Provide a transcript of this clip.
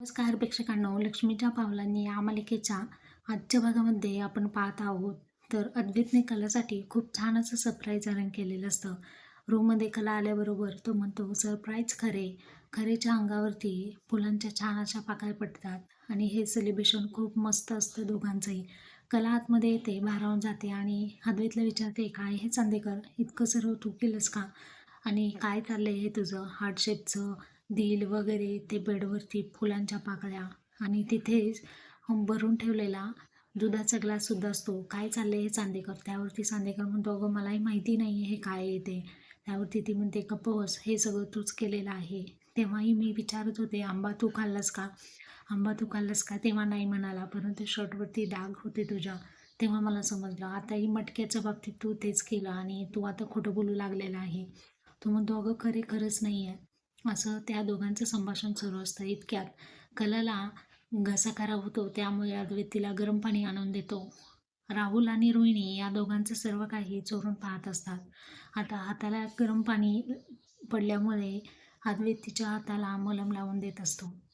नमस्कार प्रेक्षकांनो. लक्ष्मीच्या पावलांनी या मालिकेच्या आजच्या भागामध्ये आपण पाहत आहोत. तर अद्वैतने कलासाठी खूप छान असं सरप्राईज अरेंज केलेलं असतं. रूममध्ये कला आल्याबरोबर तो म्हणतो सरप्राईज खरे. खरेच्या अंगावरती फुलांच्या छान अशा पाकळ्या पडतात आणि हे सेलिब्रेशन खूप मस्त असतं दोघांचंही. कला आतमध्ये येते भारावून जाते आणि अद्वैतला विचारते काय हे चांदेकर? इतकं सर्व तू केलंस का? आणि काय चाललं आहे हे तुझं? हार्ट शेपचं दिल वगैरे ते बेडवरती फुलांच्या पाकळ्या आणि तिथेच भरून ठेवलेला दुधाचा ग्लाससुद्धा असतो. काय चाललं हे चांदेकर? त्यावरती चांदेकर म्हणतो अगं मलाही माहिती नाही हे काय आहे ते. त्यावरती ती म्हणते कपवस हे सगळं तूच केलेलं आहे. तेव्हाही मी विचारत होते आंबा तू खाल्लास का? आंबा तू खाल्लास का? तेव्हा नाही म्हणाला परंतु शर्टवरती डाग होते तुझ्या. तेव्हा मला समजलं आताही मटक्याच्या बाबतीत तू तेच केलं आणि तू आता खोटं बोलू लागलेला आहे. तो म्हणतो अगं खरे खरंच नाही आहे असं त्या दोघांचं संभाषण सुरू असतं. इतक्यात कलाला घसा खराब होतो. त्यामुळे अद्वैत तिला गरम पाणी आणून देतो. राहुल आणि रोहिणी या दोघांचं सर्व काही चोरून पाहत असतात. आता हाताला गरम पाणी पडल्यामुळे अद्वैत तिच्या हाताला मलम लावून देत असतो.